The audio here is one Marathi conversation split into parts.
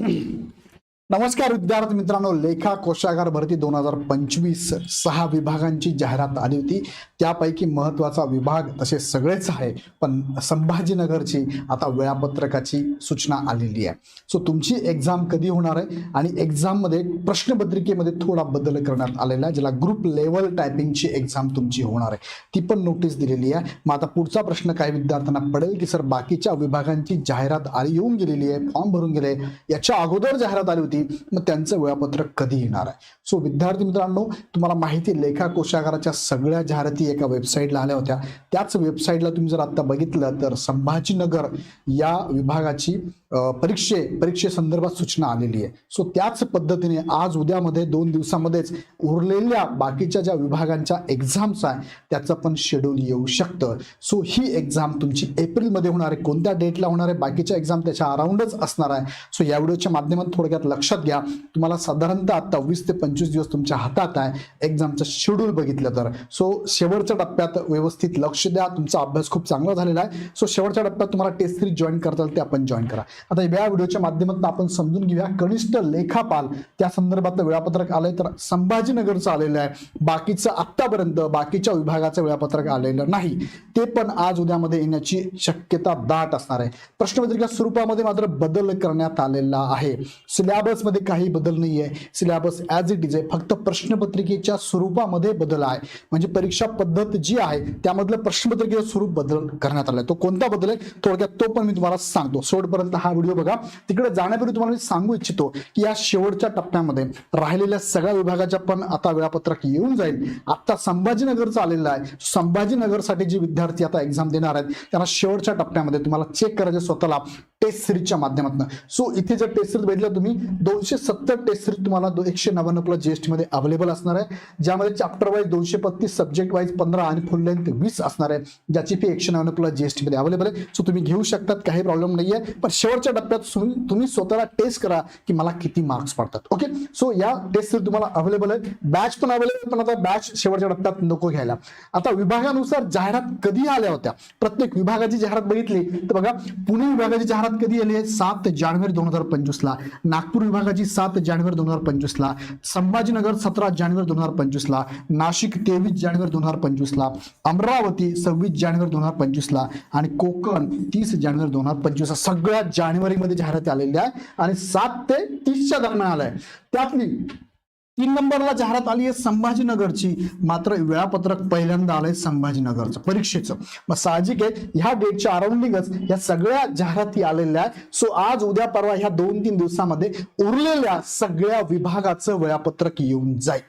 Mm-hmm. नमस्कार विद्यार्थी मित्रांनो लेखा कोशागार भरती दोन हजार पंचवीस सहा विभागांची जाहिरात आली होती. त्यापैकी महत्त्वाचा विभाग तसे सगळेच आहे पण संभाजीनगरची आता वेळापत्रकाची सूचना आलेली आहे. सो तुमची एक्झाम कधी होणार आहे? आणि एक्झाममध्ये प्रश्नपत्रिकेमध्ये थोडा बदल करण्यात आलेला आहे ज्याला ग्रुप लेवल टायपिंगची एक्झाम तुमची होणार आहे. ती पण नोटीस दिलेली आहे. मग आता पुढचा प्रश्न काही विद्यार्थ्यांना पडेल की सर बाकीच्या विभागांची जाहिरात आली येऊन गेलेली आहे फॉर्म भरून गेले याच्या अगोदर जाहिरात आली होती. मग त्यांचं वेळापत्रक कधी येणार आहे? सो विद्यार्थी मित्रांनो तुम्हाला माहिती लेखा कोशागाराच्या सगळ्या जाहिराती एका वेबसाईटला आल्या होत्या. त्याच वेबसाईटला तुम्ही जर आता बघितलं तर संभाजीनगर या विभागाची परीक्षे परीक्षेसंदर्भात सूचना आलेली आहे. सो त्याच पद्धतीने आज उद्यामध्ये दोन दिवसामध्येच उरलेल्या बाकीच्या ज्या विभागांच्या एक्झाम्स आहे त्याचं पण शेड्यूल येऊ शकतं. सो ही एक्झाम तुमची एप्रिलमध्ये होणार आहे. कोणत्या डेटला होणार आहे? बाकीच्या एक्झाम त्याच्या अराउंडच असणार आहे. सो या व्हिडिओच्या माध्यमात थोडक्यात लक्षात घ्या तुम्हाला साधारणतः आता वीस ते पंचवीस दिवस तुमच्या हातात आहे एक्झामचं शेड्यूल बघितलं तर. सो शेवटच्या टप्प्यात व्यवस्थित लक्ष द्या तुमचा अभ्यास खूप चांगला झालेला आहे. सो शेवटच्या टप्प्यात तुम्हाला टेस्ट थ्री जॉईन करता ते आपण जॉईन करा. आता या व्हिडिओच्या माध्यमातून आपण समजून घेऊया कनिष्ठ लेखापाल त्या संदर्भातलं वेळापत्रक आलंय तर संभाजीनगरचं आलेलं आहे. बाकीचं आत्तापर्यंत बाकीच्या विभागाचं वेळापत्रक आलेलं नाही. ते पण आज उद्यामध्ये येण्याची शक्यता दाट असणार आहे. प्रश्नपत्रिका स्वरूपामध्ये मात्र बदल करण्यात आलेला आहे. सिलेबसमध्ये काही बदल नाही आहे. सिलेबस ॲज इट इज आहे. फक्त प्रश्नपत्रिकेच्या स्वरूपामध्ये बदल आहे. म्हणजे परीक्षा पद्धत जी आहे त्यामधलं प्रश्नपत्रिकेचं स्वरूप बदल करण्यात आलं तो कोणता बदल आहे? थोडक्यात तो पण मी तुम्हाला सांगतो. शेवटपर्यंत हा व्हिडिओ बघा. तिकडे जाण्यापूर्वी तुम्हाला मी सांगू इच्छितो की या शेवटच्या टप्प्यामध्ये राहिलेल्या सगळ्या विभागाच्या पण आता वेळापत्रक येऊन जाईल. आता संभाजीनगरचं आलेलं आहे. संभाजीनगरसाठी जे विद्यार्थी आता एक्झाम देणार आहेत त्यांना शेवटच्या टप्प्यामध्ये तुम्हाला चेक करायचे स्वतःला. टेस्ट सिरीजच्या माध्यमातून. सो इथे जर टेस्ट सिरीज बघितलं तुम्ही दोनशे सत्तर टेस्ट सिरीज तुम्हाला दो- एकशे नव्याण्णव प्लस जीएसटी मध्ये अवेलेबल असणार आहे. ज्यामध्ये चॅप्टर वाईज दोनशे पत्तीस सब्जेक्ट वाईज पंधरा आणि फुल लेंथ वीस असणार आहे. ज्याची फी एकशे नव्याण्णव प्लस जीएसटीमध्ये अवेलेबल आहे. सो तुम्ही घेऊ शकतात काही प्रॉब्लेम नाहीये. पण शेवटच्या टप्प्यात तुम्ही तुम्ही स्वतःला टेस्ट करा की मला किती मार्क्स पडतात. ओके सो या टेस्ट सिरीज तुम्हाला अवेलेबल आहे बॅच पण अवेलेबल पण आता बॅच शेवटच्या टप्प्यात नको घ्यायला. आता विभागानुसार जाहिरात कधी आल्या होत्या? प्रत्येक विभागाची जाहिरात बघितली. तर बघा पुणे विभागाची जाहिरात कधी आले सात जानेवारी दोन हजार पंचवीस ला नागपूर विभागाची सात जानेवारी दोन हजार पंचवीस ला संभाजीनगर सतरा जानेवारी दोन हजार पंचवीस ला नाशिक तेवीस जानेवारी दोन हजार पंचवीस ला अमरावती सव्वीस जानेवारी दोन हजार पंचवीस ला आणि कोकण तीस जानेवारी दोन हजार पंचवीस ला सगळ्या जानेवारीमध्ये जाहिराती आलेल्या आहे आणि सात ते तीसच्या दरम्यान आलाय. त्यातली तीन नंबरला जाहिरात आली आहे संभाजीनगरची. मात्र वेळापत्रक पहिल्यांदा आलंय संभाजीनगरचं परीक्षेचं. मग साहजिक आहे ह्या डेटच्या अराउंडिंगच या सगळ्या जाहिराती आलेल्या आहेत. सो आज उद्या परवा ह्या दोन तीन दिवसामध्ये उरलेल्या सगळ्या विभागाचं वेळापत्रक येऊन जाईल.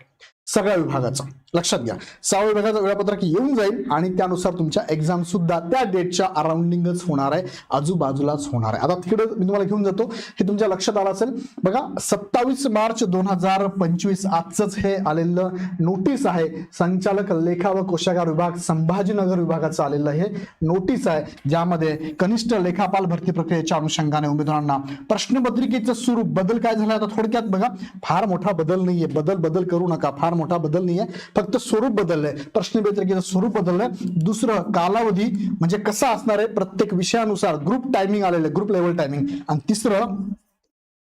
सगळ्या विभागाचं. लक्षात घ्या. सहा विभागाचं वेळापत्रक येऊन जाईल आणि त्यानुसार तुमच्या एक्झाम सुद्धा त्या डेटच्या अराउंडिंगच होणार आहे. आजूबाजूलाच होणार आहे. आता तिकडे मी तुम्हाला घेऊन जातो. हे तुमच्या लक्षात आलं असेल. बघा सत्तावीस मार्च दोन हजार पंचवीस आजच हे आलेलं नोटीस आहे. संचालक लेखा व कोशागार विभाग संभाजीनगर विभागाचं आलेलं हे नोटीस आहे. ज्यामध्ये कनिष्ठ लेखापाल भरती प्रक्रियेच्या अनुषंगाने उमेदवारांना प्रश्नपत्रिकेचं स्वरूप बदल काय झाला आता थोडक्यात बघा. फार मोठा बदल नाहीये. बदल बदल करू नका. फार मोठा बदल नाहीये. फक्त स्वरूप बदललंय. प्रश्नपत्रिकेचं स्वरूप बदललंय. दुसरं कालावधी म्हणजे कसा असणार आहे? प्रत्येक विषयानुसार ग्रुप टायमिंग आलेलं ग्रुप लेवल टायमिंग आणि तिसरं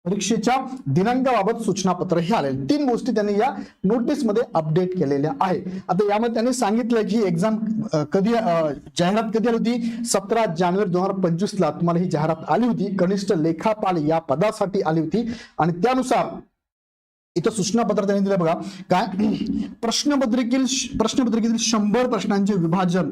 परीक्षेच्या दिनांकाबाबत सूचनापत्र हे आलेले तीन गोष्टी त्यांनी या नोटीसमध्ये अपडेट केलेल्या आहे आता यामध्ये त्यांनी सांगितलं की एक्झाम कधी जाहिरात कधी आली होती? सतरा जानेवारी दोन हजार पंचवीस ला तुम्हाला ही जाहिरात आली होती. कनिष्ठ लेखापाल या पदासाठी आली होती. आणि त्यानुसार इथं सूचनापत्र त्यांनी दिलं बघा. काय? प्रश्नपत्रिकेतील प्रश्नपत्रिकेतील शंभर प्रश्नांचे विभाजन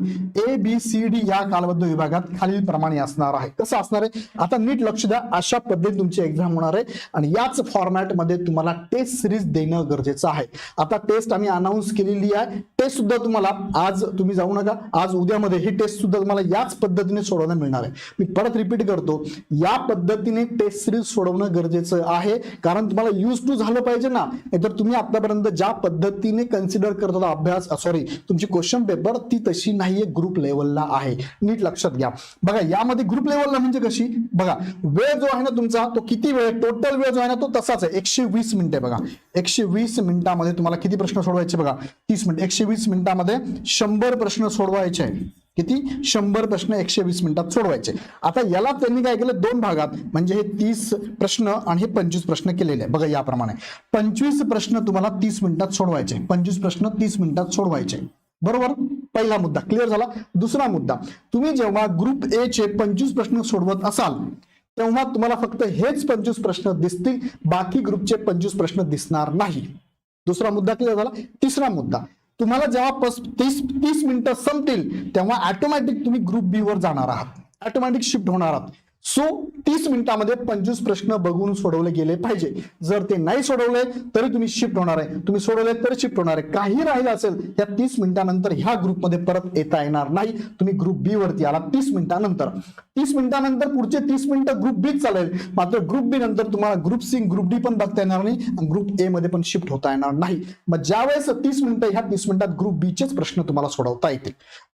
ए बी सी डी या कालबद्ध विभागात खालील प्रमाणे असणार आहे. कसं असणार आहे? आता नीट लक्ष द्या. अशा पद्धतीने तुमची एक्झाम होणार आहे. आणि याच फॉर्मॅटमध्ये तुम्हाला टेस्ट सिरीज देणं गरजेचं आहे. आता टेस्ट आम्ही अनाऊन्स केलेली आहे. टेस्ट सुद्धा तुम्हाला आज तुम्ही जाऊ नका. आज उद्यामध्ये ही टेस्ट सुद्धा तुम्हाला याच पद्धतीने सोडवणं मिळणार आहे. मी परत रिपीट करतो. या पद्धतीने टेस्ट सिरीज सोडवणं गरजेचं आहे. कारण तुम्हाला यूज टू झालं पाहिजे. ना नाहीतर तुम्ही आतापर्यंत ज्या पद्धतीने कन्सिडर करत होता अभ्यास सॉरी तुमची क्वेश्चन पेपर ती तशी नाहीये ग्रुप लेवलला आहे. नीट लक्षात घ्या. बघा यामध्ये ग्रुप लेवलला म्हणजे कशी? बघा वेळ जो आहे ना तुमचा तो किती वेळ टोटल वेळ जो आहे ना तो तसाच आहे. एकशे वीस मिनिटे बघा. एकशे वीस मिनिटामध्ये तुम्हाला किती प्रश्न सोडवायचे बघा? तीस मिनिट. एकशे वीस मिनिटामध्ये शंभर प्रश्न सोडवायचे. आहे किती? शंभर प्रश्न एकशे वीस मिनिटात सोडवायचे. आता याला त्यांनी काय केलं? दोन भागात म्हणजे हे तीस प्रश्न आणि हे पंचवीस प्रश्न केलेले. आहे बघा याप्रमाणे. पंचवीस प्रश्न तुम्हाला तीस मिनिटात सोडवायचे. पंचवीस प्रश्न तीस मिनिटात सोडवायचे. बरोबर? पहिला मुद्दा. क्लिअर झाला? दुसरा मुद्दा. तुम्ही जेव्हा ग्रुप ए चे पंचवीस प्रश्न सोडवत असाल तेव्हा तुम्हाला फक्त हेच पंचवीस प्रश्न दिसतील. बाकी ग्रुपचे पंचवीस प्रश्न दिसणार नाही. दुसरा मुद्दा क्लिअर झाला? तिसरा मुद्दा. तुम्हाला जेव्हा पस तीस तीस मिनिटं संपतील तेव्हा ऑटोमॅटिक तुम्ही ग्रुप बी वर जाणार आहात. ऑटोमॅटिक शिफ्ट होणार आहात. सो तीस मिनिटामध्ये पंचवीस प्रश्न बघून सोडवले गेले पाहिजे. जर ते नाही सोडवले तरी तुम्ही शिफ्ट होणार आहे. तुम्ही सोडवले तर शिफ्ट होणार आहे. काही राहिलं असेल त्या तीस मिनिटानंतर ह्या ग्रुपमध्ये परत येता येणार नाही. तुम्ही ग्रुप बी वरती आला तीस मिनिटानंतर. तीस मिनिटानंतर पुढचे तीस मिनिटं ग्रुप बी चालेल. मात्र ग्रुप बी नंतर तुम्हाला ग्रुप सी ग्रुप डी पण बघता येणार नाही ग्रुप ए मध्ये पण शिफ्ट होता येणार नाही. मग ज्यावेळेस तीस मिनिटं ह्या तीस मिनिटात ग्रुप बीचेच प्रश्न तुम्हाला सोडवता येतील.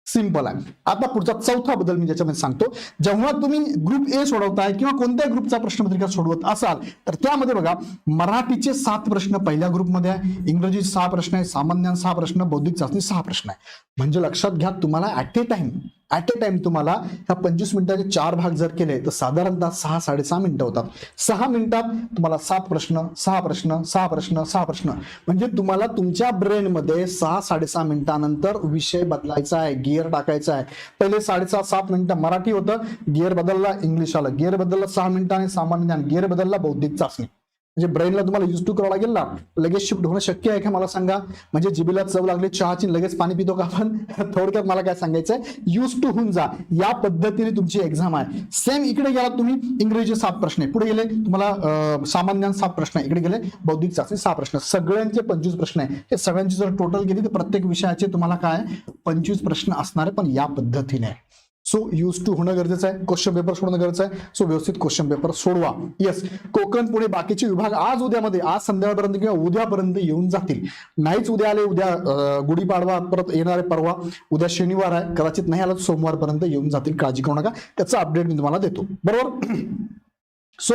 सिंपल आहे. आता पुढचा चौथा बदल मी ज्याच्यामध्ये सांगतो. जेव्हा तुम्ही ग्रुप ए सोडवताय किंवा कोणत्याही ग्रुपचा प्रश्नपत्रिका सोडवत असाल तर त्यामध्ये बघा मराठीचे सात प्रश्न पहिल्या ग्रुपमध्ये आहे इंग्रजी सहा प्रश्न आहे सामान्य सहा प्रश्न बौद्धिक चाचणी सहा प्रश्न आहे. म्हणजे लक्षात घ्या तुम्हाला at a time at a time तुम्हाला ह्या पंचवीस मिनिटाचे चार भाग जर केले तर साधारणतः सहा साडेसहा मिनिटं होतात. सहा मिनिटात तुम्हाला सात प्रश्न सहा प्रश्न सहा प्रश्न सहा प्रश्न. म्हणजे तुम्हाला तुमच्या ब्रेनमध्ये सहा साडेसहा मिनिटानंतर विषय बदलायचा आहे गिअर टाकायचा आहे. पहिले साडेसहा सात मिनिटं मराठी होतं गिअर बदलला इंग्लिश आलं. गिअर बदलला सहा मिनिटाने सामान्य ज्ञान. गिअर बदलला बौद्धिक चाचणी. म्हणजे ब्रेनला तुम्हाला युज टू करावं लागेल ना? लगेच शिफ्ट होणं शक्य आहे का? मला सांगा. म्हणजे जिबीला चव लागली चहाची लगेच पाणी पितो का आपण? थोडक्यात मला काय सांगायचं युज टू होऊन जा. या पद्धतीने तुमची एक्झाम आहे. सेम इकडे गेला तुम्ही इंग्रजी सात प्रश्न आहे. पुढे गेले तुम्हाला अं, सामान्य सात प्रश्न आहे. इकडे गेले बौद्धिक चाचणी सहा प्रश्न. सगळ्यांचे पंचवीस प्रश्न आहे. हे सगळ्यांची जर टोटल गेली तर प्रत्येक विषयाचे तुम्हाला काय? पंचवीस प्रश्न असणार आहे पण या पद्धतीने. सो यूज टू होणं गरजेचं आहे. क्वेश्चन पेपर सोडणं गरजेचं आहे. सो व्यवस्थित क्वेश्चन पेपर सोडवा. येस कोकण पुणे बाकीचे विभाग आज उद्यामध्ये आज संध्याकाळपर्यंत किंवा उद्यापर्यंत येऊन जातील. नाहीच उद्या आले उद्या गुढीपाडवा परत येणार आहे परवा उद्या शनिवार आहे. कदाचित नाही आला सोमवारपर्यंत येऊन जातील. काळजी करू नका. त्याचा अपडेट मी तुम्हाला देतो. बरोबर? सो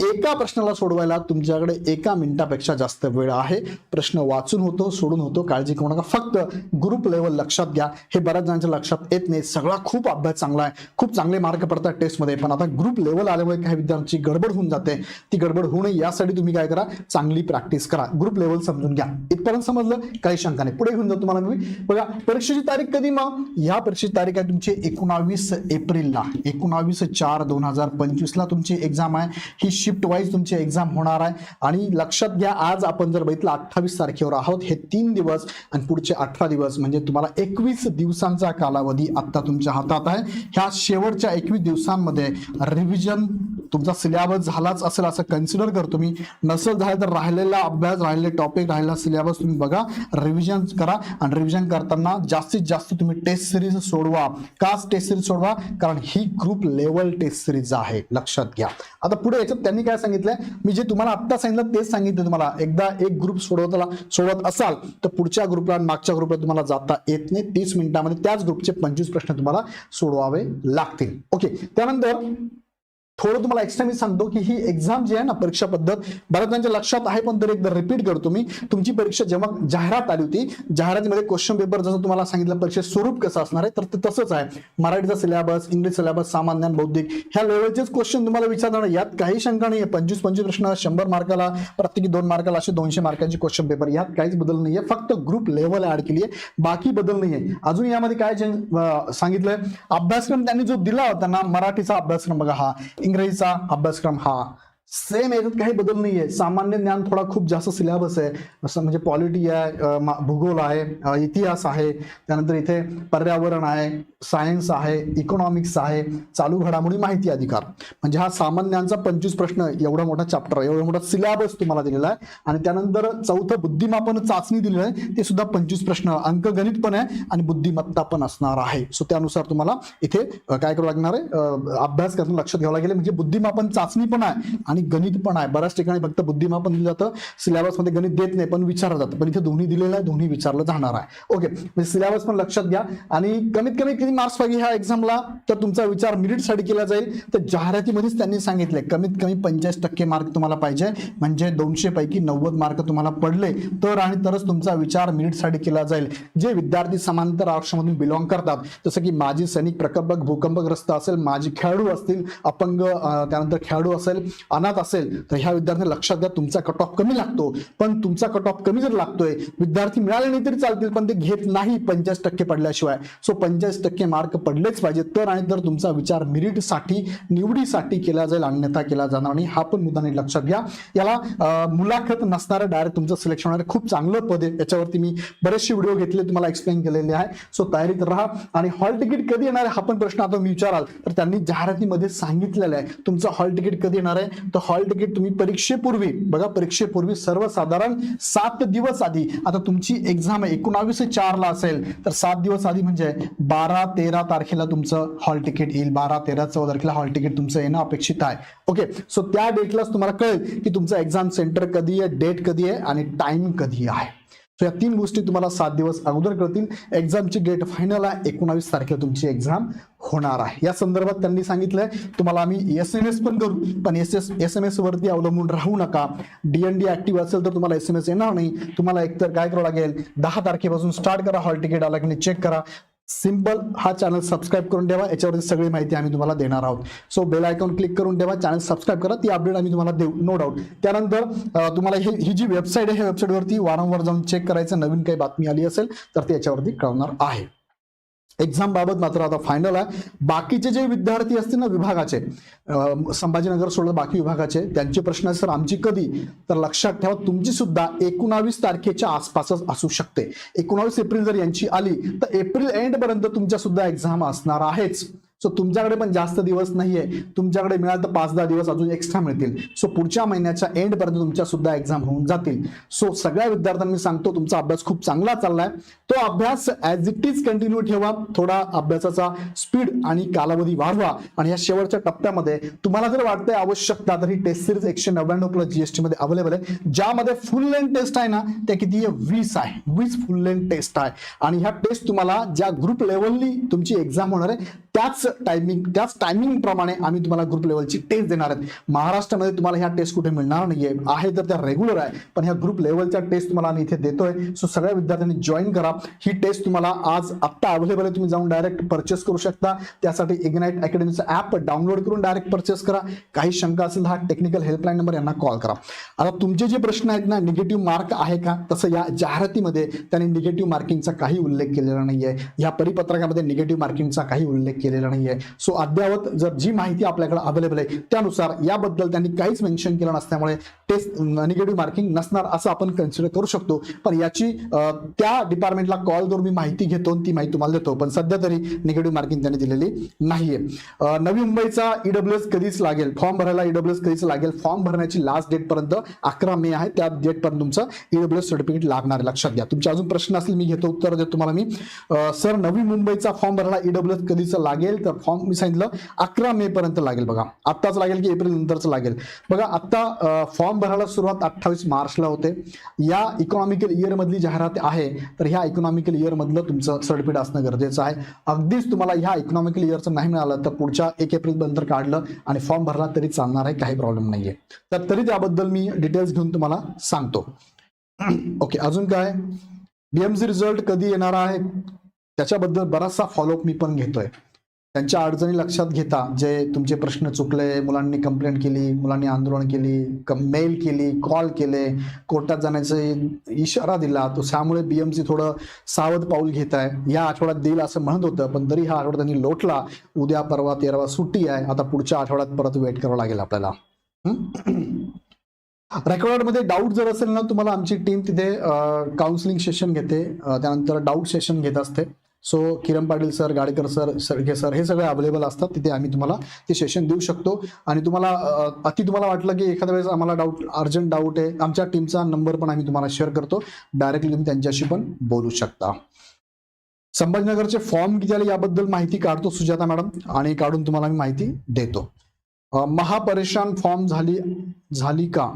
एका प्रश्नाला सोडवायला तुमच्याकडे एका मिनिटापेक्षा जास्त वेळ आहे. प्रश्न वाचून होतो सोडून होतो काळजी करू नका. फक्त ग्रुप लेवल लक्षात घ्या. हे बऱ्याच जणांच्या लक्षात येत नाही. सगळा खूप अभ्यास चांगला आहे. खूप चांगले मार्क पडतात टेस्टमध्ये पण आता ग्रुप लेवल आल्यामुळे काही विद्यार्थ्यांची गडबड होऊन जाते. ती गडबड होऊ नये. यासाठी तुम्ही काय करा? चांगली प्रॅक्टिस करा. ग्रुप लेवल समजून घ्या. इथपर्यंत समजलं? काही शंका नाही. पुढे घेऊन जातो तुम्हाला मी. बघा परीक्षेची तारीख कधी मग? या परीक्षेची तारीख आहे तुमची एकोणावीस एप्रिलला. एकोणावीस चार दोन हजार पंचवीसला तुमची एक्झाम आहे. ही शिफ्ट वाईज तुमची एक्झाम होणार आहे. आणि लक्षात घ्या आज आपण जर बघितलं अठ्ठावीस तारखेवर आहोत. हे तीन दिवस आणि पुढचे अठरा दिवस म्हणजे तुम्हाला एकवीस दिवसांचा कालावधी आता तुमच्या हातात आहे. ह्या शेवटच्या एकवीस दिवसांमध्ये रिव्हिजन तुमचा सिलेबस झालाच असेल असं कन्सिडर करतो मी. नसेल झालं तर राहिलेला अभ्यास राहिलेले टॉपिक राहिलेला सिलेबस तुम्ही बघा. रिव्हिजन करा आणि रिव्हिजन करताना जास्तीत जास्त तुम्ही टेस्ट सिरीज सोडवा. का टेस्ट सिरीज सोडवा? कारण ही ग्रुप लेवल टेस्ट सिरीज आहे. लक्षात घ्या. आता पुढे याच्यात त्यांनी काय सांगितलंय? मी जे तुम्हाला आत्ता सांगितलं तेच सांगितलं तुम्हाला. एकदा एक ग्रुप सोडवताना सोडवत असाल तर पुढच्या ग्रुपला आणि मागच्या ग्रुपला तुम्हाला जाता येत नाही. तीस मिनिटामध्ये त्याच ग्रुपचे पंचवीस प्रश्न तुम्हाला सोडवावे लागतील. ओके त्यानंतर थोडं तुम्हाला एक्स्ट्रा मी सांगतो की ही एक्झाम जी आहे ना परीक्षा पद्धत बऱ्याच जणांच्या लक्षात आहे पण तरी एकदा रिपीट करतो मी. तुमची परीक्षा जेव्हा जाहिरात आली होती जाहिरातीमध्ये क्वेश्चन पेपर जसं तुम्हाला सांगितलं परीक्षेत स्वरूप कसं असणार आहे तर ते तसंच आहे. मराठीचा सिलेबस इंग्लिश सिलेबस सामान्य बौद्धिक ह्या लेवलचेच क्वेश्चन तुम्हाला विचारणार यात काही शंका नाही आहे पंचवीस पंचवीस प्रश्न शंभर मार्काला प्रत्येकी दोन मार्काला असे दोनशे मार्कांचे क्वेश्चन पेपर यात काहीच बदल नाहीये. फक्त ग्रुप लेवल ऍड केली आहे बाकी बदल नाहीये. अजून यामध्ये काय सांगितलंय? अभ्यासक्रम त्यांनी जो दिला होता ना मराठीचा अभ्यासक्रम बघा हा. इंग्रजीचा अभ्यासक्रम हा सेम याच्यात काही बदल नाहीये. सामान्य ज्ञान थोडा खूप जास्त सिलेबस आहे. असं म्हणजे पॉलिटी आहे भूगोल आहे इतिहास आहे त्यानंतर इथे पर्यावरण आहे सायन्स आहे इकॉनॉमिक्स आहे चालू घडामोडी माहिती अधिकार. म्हणजे हा सामान्य पंचवीस प्रश्न एवढा मोठा चॅप्टर एवढा मोठा सिलेबस तुम्हाला दिलेला आहे. आणि त्यानंतर चौथं बुद्धिमापन चाचणी दिलेलं आहे. ते सुद्धा पंचवीस प्रश्न अंकगणित पण आहे आणि बुद्धिमत्ता पण असणार आहे. सो त्यानुसार तुम्हाला इथे काय करावं लागणार आहे? अभ्यास करून लक्षात घ्यावं लागेल. म्हणजे बुद्धिमापन चाचणी पण आहे आणि आणि गणित पण आहे. बऱ्याच ठिकाणी फक्त बुद्धिमापन दिलं जातं सिलेबसमध्ये गणित देत नाही पण विचारलं जातं. पण इथे दोन्ही दिलेलं आहे दोन्ही विचारलं जाणार आहे. ओके म्हणजे सिलेबस पण लक्षात घ्या. आणि कमीत कमी किती मार्क्स पाहिजे ह्या एक्झामला तर तुमचा विचार मिरिटसाठी केला जाईल. तर जाहिरातीमध्येच त्यांनी सांगितले कमीत कमी पंचेचाळीस टक्के मार्क तुम्हाला पाहिजे. म्हणजे दोनशे पैकी नव्वद मार्क तुम्हाला पडले. तर आणि तरच तुमचा विचार मिरिटसाठी केला जाईल. जे विद्यार्थी समांतर आरक्षणामधून बिलॉंग करतात जसं की माजी सैनिक प्रकल्पक भूकंपग्रस्त असेल माजी खेळाडू असतील अपंग त्यानंतर खेळाडू असेल अनाथ असेल तर ह्या विद्यार्थ्यांना लक्षात घ्या तुमचा कट ऑफ कमी लागतो. पण तुमचा कट ऑफ कमी जर लागतोय विद्यार्थी मिळाले नाही तरी चालतील पण ते घेत नाही पंचाळीस टक्के पडल्याशिवाय. सो पंचाळीस टक्के मार्क पडलेच पाहिजे तर आणि तर तुमचा विचार मिरिटसाठी निवडीसाठी केला जाईल अन्यथा केला जाणार नाही हा पण मुद्दा लक्षात घ्या. याला मुलाखत नसणारं डायरेक्ट तुमचं सिलेक्शन होणार. खूप चांगलं पद आहे. याच्यावरती मी बरेचसे व्हिडिओ घेतले तुम्हाला एक्सप्लेन केलेले आहे. सो तयारीत राहा. आणि हॉल तिकीट कधी येणार आहे हा पण प्रश्न आता मी विचाराल. तर त्यांनी जाहिरातीमध्ये सांगितलेलं आहे. तुमचं हॉल तिकीट कधी येणार आहे? तर हॉल तिकीट तुम्ही परीक्षेपूर्वी बघा परीक्षेपूर्वी सर्वसाधारण सात दिवस आधी आता तुमची एक्झाम आहे एकोणावीस चारला असेल तर सात दिवस आधी म्हणजे बारा तेरा तारखेला तुमचं हॉल तिकीट येईल बारा तेरा चौदा तारखेला हॉल तिकीट तुमचं येणं अपेक्षित आहे. ओके सो त्या डेटलाच तुम्हाला कळेल की तुमचं एक्झाम सेंटर कधी आहे डेट कधी आहे आणि टाइम कधी आहे. सो या तीन गोष्टी तुम्हाला सात दिवस अगोदर कळतील. एक्झामची डेट फायनल आहे. एकोणावीस तारखेला तुमची एक्झाम होणार आहे. या संदर्भात त्यांनी सांगितलंय तुम्हाला आम्ही एस एम एस पण करू पण S S S M S वरती अवलंबून राहू नका. डीएनडी ऍक्टिव्ह असेल तर तुम्हाला एस एम एस येणार नाही. तुम्हाला एकतर काय करावं लागेल दहा तारखेपासून स्टार्ट करा हॉल तिकीट आला की नाही चेक करा. सिंपल हा चॅनल सबस्क्राईब करून ठेवा याच्यावरती सगळी माहिती आम्ही तुम्हाला देणार आहोत. सो बेल आयकॉन क्लिक करून ठेवा चॅनल सबस्क्राईब करा ती अपडेट आम्ही तुम्हाला देऊ नो डाऊट त्यानंतर तुम्हाला ही ही जी वेबसाईट आहे ह्या वेबसाईटवरती वारंवार जाऊन चेक करायचं नवीन काही बातमी आली असेल तर ती याच्यावरती कळवणार आहे. एक्झाम बाबत मात्र आता फायनल आहे. बाकीचे जे विद्यार्थी असतील ना विभागाचे संभाजीनगर सोडलं बाकी विभागाचे त्यांचे प्रश्न सर आमची कधी? तर लक्षात ठेवा तुमची सुद्धा एकोणावीस तारखेच्या आसपासच असू शकते. एकोणावीस एप्रिल जर यांची आली तर एप्रिल एंड पर्यंत तुमच्या सुद्धा एक्झाम असणार आहेच. सो तुमच्याकडे पण जास्त दिवस नाहीये. तुमच्याकडे मिळाल तर पाच दहा दिवस अजून एक्स्ट्रा मिळतील. सो पुढच्या महिन्याच्या एंडपर्यंत तुमच्या सुद्धा एक्झाम होऊन जातील. सो सगळ्या विद्यार्थ्यांना मी सांगतो तुमचा अभ्यास खूप चांगला चाललाय. तो अभ्यास ॲज इट इज कंटिन्यू ठेवा. थोडा अभ्यासाचा स्पीड आणि कालावधी वाढवा. आणि या शेवटच्या टप्प्यामध्ये तुम्हाला जर वाटतंय आवश्यकता तर ही टेस्ट सिरीज एकशे नव्याण्णव प्लस जीएसटी मध्ये अवेलेबल आहे. ज्यामध्ये फुल लेंथ टेस्ट आहे ना त्या किती आहे? वीस आहे. वीस फुल लेंथ टेस्ट आहे. आणि ह्या टेस्ट तुम्हाला ज्या ग्रुप लेवलनी तुमची एक्झाम होणार आहे त्याच टायमिंग त्याच टायमिंग प्रमाणे आम्ही तुम्हाला ग्रुप लेवलची टेस्ट देणार आहेत. महाराष्ट्रामध्ये तुम्हाला ह्या टेस्ट कुठे मिळणार नाहीये. आहे तर त्या रेग्युलर आहे पण ह्या ग्रुप लेवलच्या टेस्ट तुम्हाला आम्ही इथे देतोय. सो सगळ्या विद्यार्थ्यांनी जॉईन करा. ही टेस्ट तुम्हाला आज आत्ता अवेलेबल आहे. तुम्ही जाऊन डायरेक्ट परचेस करू शकता. त्यासाठी इग्नाइट अकॅडमीचं ॲप डाउनलोड करून डायरेक्ट परचेस करा. काही शंका असेल हा टेक्निकल हेल्पलाईन नंबर यांना कॉल करा. आता तुमचे जे प्रश्न आहेत ना निगेटिव्ह मार्क आहे का? तसं या जाहिरातीमध्ये त्यांनी निगेटिव्ह मार्किंगचा काही उल्लेख केलेला नाही आहे या परिपत्रकामध्ये निगेटिव्ह मार्किंगचा काही उल्लेख केलेला नाहीये. सो अद्यावत जर जी माहिती आपल्याकडे अवेलेबल आहे त्यानुसार याबद्दल त्यांनी काहीच मेन्शन केलं नसल्यामुळे टेस्ट निगेटिव्ह मार्किंग नसणार असं आपण कन्सिडर करू शकतो. पण याची त्या डिपार्टमेंटला कॉल करून मी माहिती घेतो ती माहिती तुम्हाला देतो. पण सध्या तरी निगेटिव्ह मार्किंग त्यांनी दिलेली नाहीये. अं, नवी मुंबईचा ईडब्ल्यू एस कधीच लागेल? फॉर्म भरायला ईडब्ल्यू एस कधीच लागेल? फॉर्म भरण्याची लास्ट डेट पर्यंत अकरा मे आहे. त्या डेट पर्यंत तुमचं ईडब्ल्यू एस सर्टिफिकेट लागणार लक्षात घ्या. तुमचे अजून प्रश्न असतील मी घेतो उत्तर देतो तुम्हाला मी. सर नवी मुंबईचा फॉर्म भरायला ईडब्ल्यू एस कधीच लागेल तर फॉर्म मी सांगितलं अकरा मे पर्यंत लागेल बघा. आत्ताच लागेल की एप्रिल नंतरच लागेल. बघा आता फॉर्म भरायला सुरुवात अठ्ठावीस मार्चला होते. या इकॉनॉमिकल इयर मधली जाहिरात आहे तर ह्या इकॉनॉमिकल इयर मधलं तुमचं सर्टिफिकेट असणं गरजेचं आहे. अगदीच तुम्हाला ह्या इकॉनॉमिकल इयरचं नाही मिळालं तर पुढच्या एक एप्रिल नंतर काढलं आणि फॉर्म भरला तरी चालणार आहे काही प्रॉब्लेम नाहीये. तर तरी त्याबद्दल मी डिटेल्स घेऊन तुम्हाला सांगतो. ओके अजून काय? बीएमसी रिझल्ट कधी येणार आहे? त्याच्याबद्दल बराचसा फॉलोअप मी पण घेतोय. त्यांच्या अडचणी लक्षात घेता जे तुमचे प्रश्न चुकले मुलांनी कंप्लेंट केली मुलांनी आंदोलन केली मेल केली कॉल केले कोर्टात जाण्याचे इशारा दिला तो त्यामुळे बीएमसी थोडं सावध पाऊल घेत आहे. या आठवड्यात देईल असं म्हणत होतं पण तरी हा आठवडा त्यांनी लोटला. उद्या परवा तेरावा सुट्टी आहे. आता पुढच्या आठवड्यात परत वेट करावं लागेल आपल्याला. रेकॉर्डमध्ये डाऊट जर असेल ना तुम्हाला आमची टीम तिथे काउन्सिलिंग सेशन घेते. त्यानंतर डाऊट सेशन घेत असते. So Kiran Patil sir Gadekar sir Sarge sir हे सगळे अवेलेबल असतात. तिथे आम्ही तुम्हाला ते सेशन देऊ शकतो. आणि तुम्हाला अति तुम्हाला वाटलं की एखाद्या वेळेस आम्हाला डाऊट अर्जंट डाऊट आहे आमच्या टीमचा नंबर पण आम्ही तुम्हाला शेअर करतो. डायरेक्टली तुम्ही त्यांच्याशी पण बोलू शकता. संभाजीनगरचे फॉर्म किती आले याबद्दल माहिती काढतो सुजाता मॅडम. आणि काढून तुम्हाला मी माहिती देतो. महापरेशान फॉर्म झाली झाली का?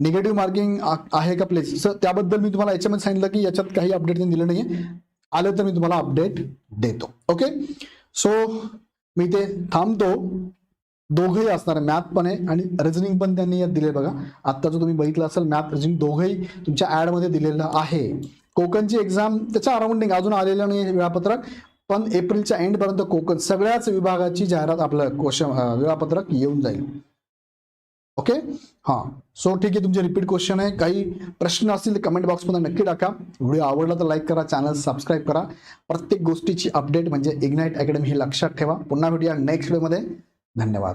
निगेटिव्ह मार्किंग आहे का प्लेस सर त्याबद्दल मी तुम्हाला याच्यामध्ये सांगितलं की याच्यात काही अपडेट दिलं नाहीये. आलं तर मी तुम्हाला अपडेट देतो. ओके सो मी ते थांबतो. दोघंही असणार आहे. मॅथ पण आहे आणि रिझनिंग पण त्यांनी यात दिले बघा. आत्ता जो तुम्ही बघितलं असेल मॅथ रिझनिंग दोघंही तुमच्या ऍडमध्ये दिलेलं आहे. कोकणची एक्झाम त्याच्या अराउंडिंग अजून आलेलं नाही वेळापत्रक पण एप्रिलच्या एंडपर्यंत कोकण सगळ्याच विभागाची जाहिरात आपलं क्वेश्चन वेळापत्रक येऊन जाईल. ओके? हां. सो ठीक आहे तुमचे रिपीट क्वेश्चन आहे. काही प्रश्न असतील तर कमेंट बॉक्समध्ये नक्की टाका. व्हिडिओ आवडला तर लाईक करा चॅनल सबस्क्राईब करा. प्रत्येक गोष्टीची अपडेट म्हणजे इग्नाईट अकॅडमी हे लक्षात ठेवा. पुन्हा भेटूया नेक्स्ट व्हिडिओमध्ये धन्यवाद.